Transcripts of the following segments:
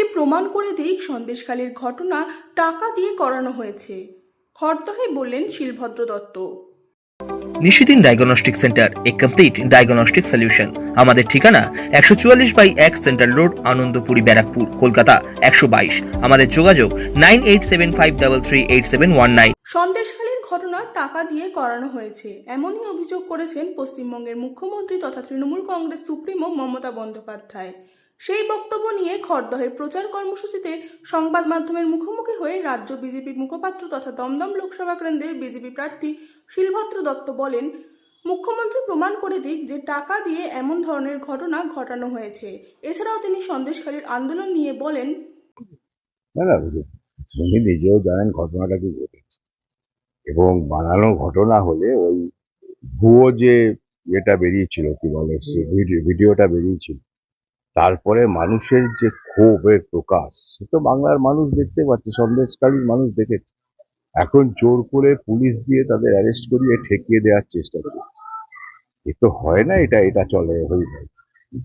মুখ্যমন্ত্রী প্রমাণ করে দিক সন্দেশখালীর ঘটনা টাকা দিয়ে করানো হয়েছে। খরদহে বললেন শিলভদ্র দত্ত। নিশিদিন ডায়াগনস্টিক সেন্টার এ কমপ্লিট ডায়াগনস্টিক সলিউশন। আমাদের ঠিকানা একশো চুয়াল্লিশ বাই এক সেন্ট্রাল রোড আনন্দপুরি ব্যারাকপুর কলকাতা একশো বাইশ। আমাদের যোগাযোগ nine eight seven five double three eight seven one nine. সন্দেশখালীর ঘটনা টাকা দিয়ে করানো হয়েছে। এমনই অভিযোগ করেছেন পশ্চিমবঙ্গের মুখ্যমন্ত্রী তথা তৃণমূল কংগ্রেস সুপ্রিমো মমতা বন্দ্যোপাধ্যায়। সেই বক্তব্য নিয়ে খড়দহের প্রচার কর্মসূচিতে সংবাদ মাধ্যমের মুখোমুখি হয়ে রাজ্য বিজেপি মুখপাত্র তথা দমদম লোকসভা কেন্দ্রের বিজেপি প্রার্থী শিলভদ্র দত্ত বলেন, মুখ্যমন্ত্রী প্রমাণ করে দিক যে টাকা দিয়ে এমন ধরনের ঘটনা ঘটানো হয়েছে। এছাড়াও তিনি সন্দেশখালীর আন্দোলন নিয়ে বলেন, না না, বুঝুন উনি নিজেও জানেন ঘটনাটা কি ঘটেছে। এবং বানানো ঘটনা হলে ওই ভুয়ো যে ইয়েটা বেরিয়েছিল, কি বলে ভিডিওটা বেরিয়েছিল তারপরে মানুষের যে ক্ষোভের প্রকাশ, সে তো বাংলার মানুষ দেখতে পাচ্ছে, সন্দেশকারীর মানুষ দেখেছে। এখন জোর করে পুলিশ দিয়ে তাদের অ্যারেস্ট করিয়ে ঠেকিয়ে দেওয়ার চেষ্টা করছে। এ তো হয় না, এটা এটা চলে, হয়ে যায়।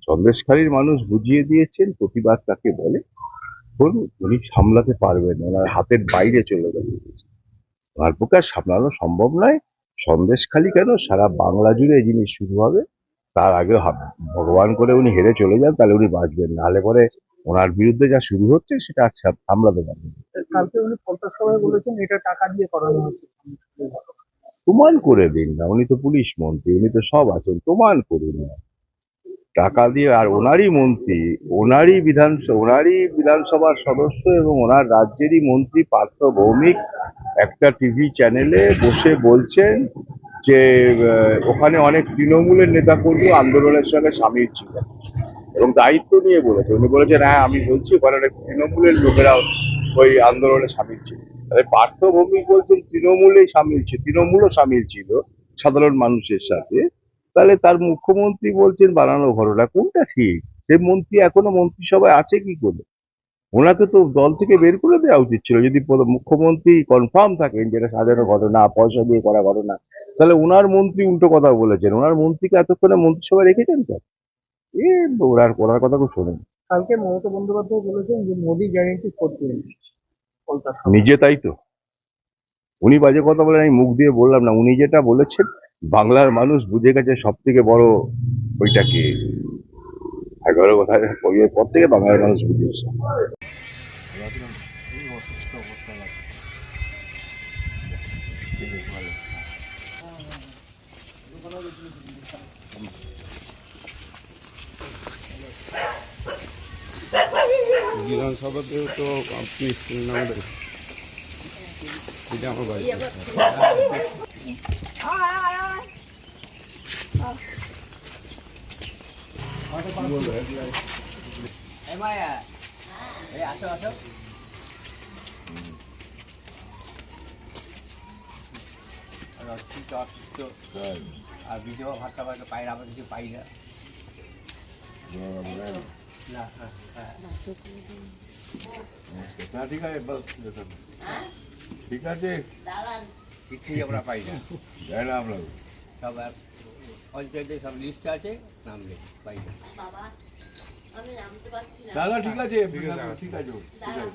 সন্দেশখালীর মানুষ বুঝিয়ে দিয়েছেন, প্রতিবাদ তাকে বলে? ধরুন, উনি সামলাতে পারবেন, ওনার হাতের বাইরে চলে গেছে। ওনার আর সামলানো সম্ভব নয়। সন্দেশখালি কেন সারা বাংলা জুড়ে এই জিনিস শুরু হবে? তার আগে ভগবান করে উনি হেরে চলে যান তাহলে উনি বাঁচবেন নাহলে পরে ওনার বিরুদ্ধে যা শুরু হচ্ছে সেটা আচ্ছা সাম- সামলাতে পারবেন কালকে উনি কলকাতা সভায় বলেছেন এটা টাকা দিয়ে করানো হচ্ছে প্রমাণ করে দিন না উনি তো পুলিশ মন্ত্রী উনি তো সব আছেন প্রমাণ করুন না। টাকা দিয়ে আর ওনারই মন্ত্রী ওনারই বিধানসভা ওনারই বিধানসভার সদস্য এবং ওনার রাজ্যেরই মন্ত্রী পার্থ ভৌমিক একটা টিভি চ্যানেলে বসে বলছেন যে ওখানে অনেক তৃণমূলের নেতাকর্মী আন্দোলনের সঙ্গে সামিল ছিলেন। এবং দায়িত্ব নিয়ে বলেছে। উনি বলেছেন হ্যাঁ আমি বলছি, ওখানে অনেক তৃণমূলের লোকেরাও ওই আন্দোলনে সামিল ছিল। তাহলে পার্থ ভৌমিক বলছেন, তৃণমূলেই সামিল ছিল তৃণমূলও সামিল ছিল সাধারণ মানুষের সাথে। তাহলে তার মুখ্যমন্ত্রী বলছেন, বানানো ঘটনা কোনটা ঠিক? সে মন্ত্রী এখনও মন্ত্রিসভায় আছে কি করে? ওনাকে তো দল থেকে বের করে দেওয়া উচিত ছিল। যদি মুখ্যমন্ত্রী কনফার্ম থাকেন যেটা সাজানো ঘটনা, পয়সা দিয়ে করা ঘটনা তাহলে ওনার মন্ত্রী উল্টো কথা বলেছেন। ওনার মন্ত্রীকে এতক্ষণে মন্ত্রিসভায় রেখেছেন তো এ ওনার ওনার কথা খুব শোনেন। কালকে মমতা বন্দ্যোপাধ্যায় বলেছেন যে মোদি গ্যারেন্টি করতেন নিজে তাই তো। উনি বাজে কথা বলেন আমি মুখ দিয়ে বললাম না। উনি যেটা বলেছেন বাংলার মানুষ বুঝে গেছে সব থেকে বড় ওইটা কি। এগারো কথা ওই পর থেকে বাংলার মানুষ বুঝেছে বিধানসভাতেও তো আপনি আমাদের এটা আমার বাড়ি অসুস্থ অসুস্থ আর বিধবা ভাতা পাই পাই না আমরা কিছু পাই না। না হ্যাঁ, হ্যাঁ। ঠিক আছে বস ঠিক আছে? কিছুই আমরা পাই না। দেয় না আপনার সব পঞ্চায়েতে সব লিস্ট আছে নাম নেই পাই না। না। না ঠিক আছে ঠিক আছে ঠিক আছে ঠিক আছে।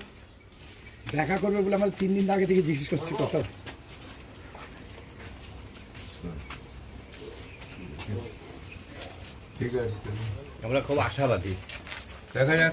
দেখা করবে বলে আমার তিন দিন আগে থেকে জিজ্ঞেস করছি কথা। ঠিক আছে আমরা খুব আশাবাদী। দেখা যাক।